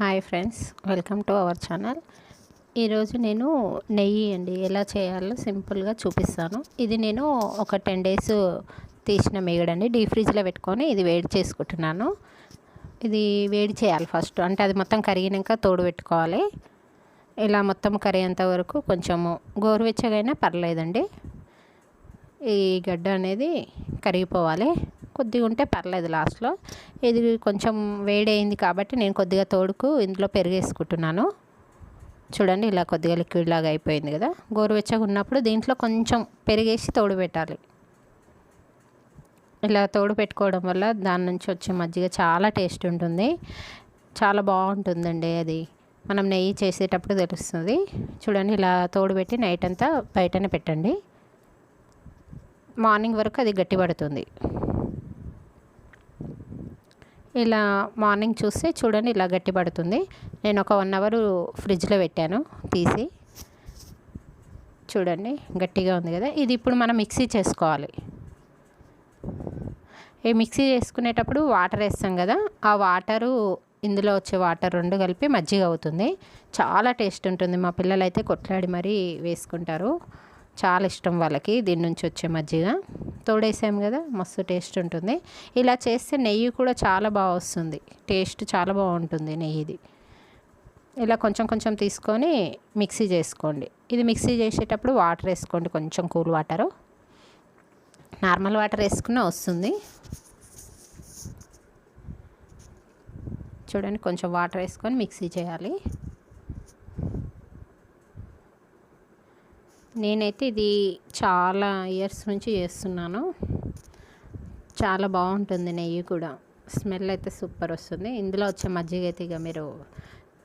Hi friends welcome to our channel. ఈరోజు నేను నెయ్యి అండి ఎలా చేయాలో సింపుల్గా చూపిస్తాను. ఇది నేను ఒక టెన్ డేస్ తీసిన మేగడండి డీ ఫ్రిడ్జ్లో పెట్టుకొని ఇది వేడి చేసుకుంటున్నాను. ఇది వేడి చేయాలి ఫస్ట్ అంటే అది మొత్తం కరిగినాక తోడు పెట్టుకోవాలి. ఇలా మొత్తం కరిగేంత వరకు కొంచెము గోరువెచ్చగా అయినా పర్లేదండి. ఈ గడ్డ అనేది కరిగిపోవాలి. కొద్దిగా ఉంటే పర్లేదు లాస్ట్లో. ఇది కొంచెం వేడైంది కాబట్టి నేను కొద్దిగా తోడుకు ఇందులో పెరిగేసుకుంటున్నాను. చూడండి ఇలా కొద్దిగా లిక్విడ్ లాగా అయిపోయింది కదా. గోరువెచ్చగా ఉన్నప్పుడు దీంట్లో కొంచెం పెరిగేసి తోడు పెట్టాలి. ఇలా తోడు పెట్టుకోవడం వల్ల దాని నుంచి వచ్చే మజ్జిగ చాలా టేస్ట్ ఉంటుంది. చాలా బాగుంటుందండి అది. మనం నెయ్యి చేసేటప్పుడు తెలుస్తుంది. చూడండి ఇలా తోడు పెట్టి నైట్ అంతా బయటనే పెట్టండి. మార్నింగ్ వరకు అది గట్టిపడుతుంది. ఇలా మార్నింగ్ చూస్తే చూడండి ఇలా గట్టి పడుతుంది. నేను ఒక వన్ అవర్ ఫ్రిడ్జ్లో పెట్టాను తీసి. చూడండి గట్టిగా ఉంది కదా. ఇది ఇప్పుడు మనం మిక్సీ చేసుకోవాలి. ఈ మిక్సీ చేసుకునేటప్పుడు వాటర్ వేస్తాం కదా. ఆ వాటరు ఇందులో వచ్చే వాటర్ రెండు కలిపి మజ్జిగ అవుతుంది. చాలా టేస్ట్ ఉంటుంది. మా పిల్లలు అయితే కొట్లాడి మరీ వేసుకుంటారు. చాలా ఇష్టం వాళ్ళకి దీని నుంచి వచ్చే మజ్జిగ. తోడేసాం కదా మస్తు టేస్ట్ ఉంటుంది. ఇలా చేస్తే నెయ్యి కూడా చాలా బాగా వస్తుంది. టేస్ట్ చాలా బాగుంటుంది నెయ్యిది. ఇలా కొంచెం కొంచెం తీసుకొని మిక్సీ చేసుకోండి. ఇది మిక్సీ చేసేటప్పుడు వాటర్ వేసుకోండి కొంచెం కూల్ వాటరు. నార్మల్ వాటర్ వేసుకున్నా వస్తుంది. చూడండి కొంచెం వాటర్ వేసుకొని మిక్సీ చేయాలి. నేనైతే ఇది చాలా ఇయర్స్ నుంచి చేస్తున్నాను. చాలా బాగుంటుంది నెయ్యి కూడా. స్మెల్ అయితే సూపర్ వస్తుంది. ఇందులో వచ్చే మజ్జిగ అయితే ఇక మీరు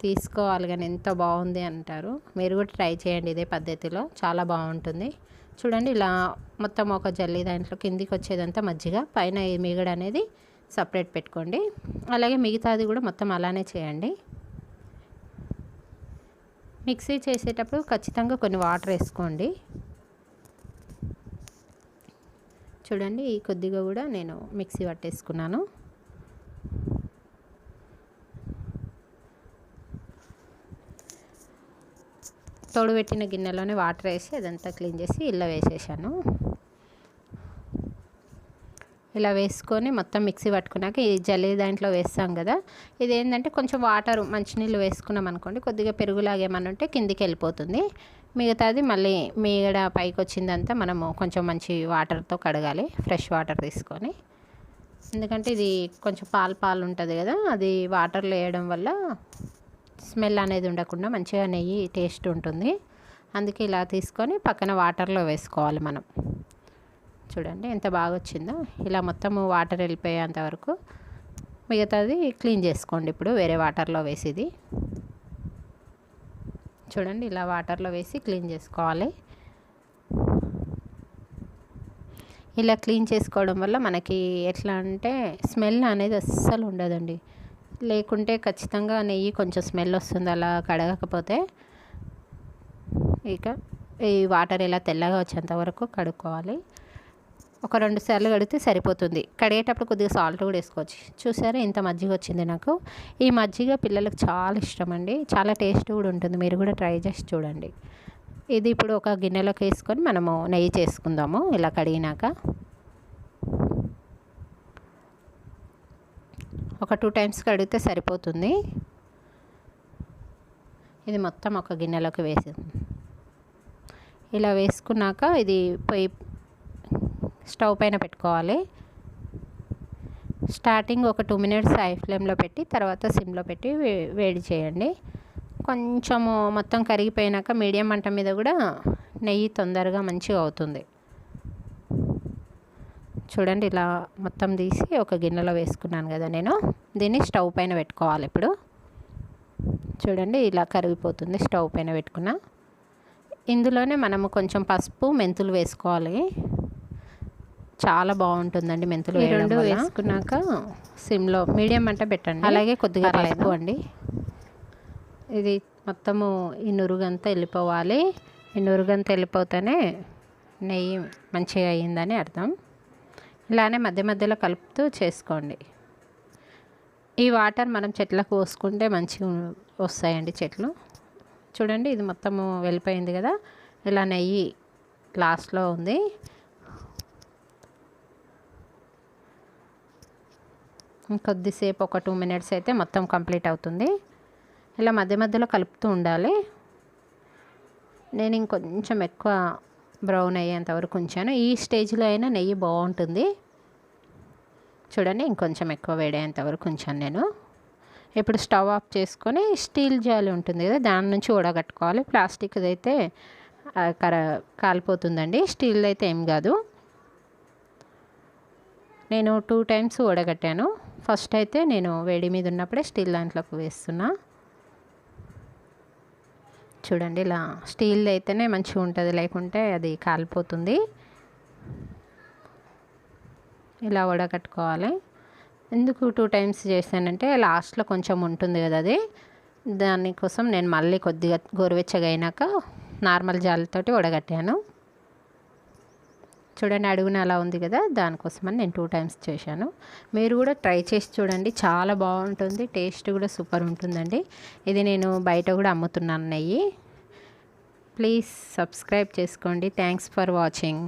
తీసుకోవాలి కానీ ఎంత బాగుంది అంటారు. మీరు కూడా ట్రై చేయండి ఇదే పద్ధతిలో. చాలా బాగుంటుంది. చూడండి ఇలా మొత్తం ఒక జల్లి దాంట్లో కిందికి వచ్చేదంతా మజ్జిగ పైన ఈ మిగడ అనేది సపరేట్ పెట్టుకోండి. అలాగే మిగతాది కూడా మొత్తం అలానే చేయండి. మిక్సీ చేసేటప్పుడు ఖచ్చితంగా కొన్ని వాటర్ వేసుకోండి. చూడండి ఈ కొద్దిగా కూడా నేను మిక్సీ పట్టేసుకున్నాను. తోడు పెట్టిన గిన్నెలోనే వాటర్ వేసి అదంతా క్లీన్ చేసి ఇల్లు వేసేసాను. ఇలా వేసుకొని మొత్తం మిక్సీ పట్టుకున్నాక ఈ జల్లి దాంట్లో వేస్తాం కదా. ఇది ఏంటంటే కొంచెం వాటర్ మంచినీళ్ళు వేసుకున్నాం అనుకోండి కొద్దిగా పెరుగులాగా ఏమైనా ఉంటే కిందికి వెళ్ళిపోతుంది. మిగతాది మళ్ళీ మీగడ పైకి వచ్చిందంతా మనము కొంచెం మంచి వాటర్తో కడగాలి ఫ్రెష్ వాటర్ తీసుకొని. ఎందుకంటే ఇది కొంచెం పాలు పాలు ఉంటుంది కదా అది వాటర్లో వేయడం వల్ల స్మెల్ అనేది ఉండకుండా మంచిగా నెయ్యి టేస్ట్ ఉంటుంది. అందుకే ఇలా తీసుకొని పక్కన వాటర్లో వేసుకోవాలి మనం. చూడండి ఎంత బాగా వచ్చిందో ఇలా మొత్తం వాటర్ వెళ్ళిపోయేంత వరకు మిగతాది క్లీన్ చేసుకోండి ఇప్పుడు వేరే వాటర్లో వేసేది. చూడండి ఇలా వాటర్లో వేసి క్లీన్ చేసుకోవాలి. ఇలా క్లీన్ చేసుకోవడం వల్ల మనకి ఎట్లా అంటే స్మెల్ అనేది అస్సలు ఉండదండి. లేకుంటే ఖచ్చితంగా నెయ్యి కొంచెం స్మెల్ వస్తుంది అలా కడగకపోతే. ఇక ఈ వాటర్ ఇలా తెల్లగా వచ్చేంత వరకు కడుక్కోవాలి. ఒక రెండు సార్లు కడిగితే సరిపోతుంది. కడిగేటప్పుడు కొద్దిగా సాల్ట్ కూడా వేసుకోవచ్చు. చూసారా? ఇంత మజ్జిగ వచ్చింది నాకు. ఈ మజ్జిగ పిల్లలకు చాలా ఇష్టం అండి చాలా టేస్ట్ కూడా ఉంటుంది. మీరు కూడా ట్రై చేసి చూడండి. ఇది ఇప్పుడు ఒక గిన్నెలోకి వేసుకొని మనము నెయ్యి చేసుకుందాము. ఇలా కడిగినాక. ఒక టూ టైమ్స్ కడిగితే సరిపోతుంది. ఇది మొత్తం ఒక గిన్నెలోకి వేసి ఇలా వేసుకున్నాక ఇది పొయ్యి స్టవ్ పైన పెట్టుకోవాలి. స్టార్టింగ్ ఒక టూ మినిట్స్ హై ఫ్లేమ్లో పెట్టి తర్వాత సిమ్లో పెట్టి వేడి చేయండి. కొంచెము మొత్తం కరిగిపోయినాక మీడియం మంట మీద కూడా నెయ్యి తొందరగా మంచిగా అవుతుంది. చూడండి ఇలా మొత్తం తీసి ఒక గిన్నెలో వేసుకున్నాను కదా నేను. దీన్ని స్టవ్ పైన పెట్టుకోవాలి ఇప్పుడు. చూడండి ఇలా కరిగిపోతుంది స్టవ్ పైన పెట్టుకున్నా. ఇందులోనే మనము కొంచెం పసుపు మెంతులు వేసుకోవాలి. చాలా బాగుంటుందండి మెంతులు రెండు వేసుకున్నాక సిమ్లో మీడియం మంట పెట్టండి. అలాగే కొద్దిగా పసుపు అండి. ఇది మొత్తము ఈ నురుగంతా వెళ్ళిపోవాలి. ఈ నురుగంతా వెళ్ళిపోతేనే నెయ్యి మంచిగా అయ్యిందని అర్థం. ఇలానే మధ్య మధ్యలో కలుపుతూ చేసుకోండి. ఈ వాటర్ మనం చెట్లకు పోసుకుంటే మంచిగా వస్తాయండి చెట్లు. చూడండి ఇది మొత్తము వెళ్ళిపోయింది కదా. ఇలా నెయ్యి లాస్ట్లో ఉంది. ఇంకొద్దిసేపు ఒక టూ మినిట్స్ అయితే మొత్తం కంప్లీట్ అవుతుంది. ఇలా మధ్య మధ్యలో కలుపుతూ ఉండాలి. నేను ఇంకొంచెం ఎక్కువ బ్రౌన్ అయ్యేంత వరకు ఉంచాను. ఈ స్టేజ్లో అయినా నెయ్యి బాగుంటుంది. చూడండి ఇంకొంచెం ఎక్కువ వేడేంత వరకు ఉంచాను నేను. ఇప్పుడు స్టవ్ ఆఫ్ చేసుకొని స్టీల్ జాలి ఉంటుంది కదా దాని నుంచి ఉడగట్టుకోవాలి ప్లాస్టిక్ అయితే కర కాలిపోతుందండి. స్టీల్ అయితే ఏం కాదు. నేను టూ టైమ్స్ ఉడగట్టాను ఫస్ట్ అయితే నేను వేడి మీద ఉన్నప్పుడే స్టీల్ దాంట్లోకి వేస్తున్నా. చూడండి ఇలా స్టీల్ అయితేనే మంచిగా ఉంటుంది లేకుంటే అది కాలిపోతుంది. ఇలా వడకట్టుకోవాలి ఎందుకు టూ టైమ్స్ చేశానంటే లాస్ట్లో కొంచెం ఉంటుంది కదా అది. దానికోసం నేను మళ్ళీ కొద్దిగా గోరువెచ్చగా అయినాక నార్మల్ జాలితోటి వడగట్టాను. చూడండి అడుగున అలా ఉంది కదా దానికోసమని నేను టూ టైమ్స్ చేశాను. మీరు కూడా ట్రై చేసి చూడండి చాలా బాగుంటుంది టేస్ట్ కూడా సూపర్ ఉంటుందండి. ఇది నేను బయట కూడా అమ్ముతున్నాను నెయ్యి. ప్లీజ్ సబ్స్క్రైబ్ చేసుకోండి. Thanks for watching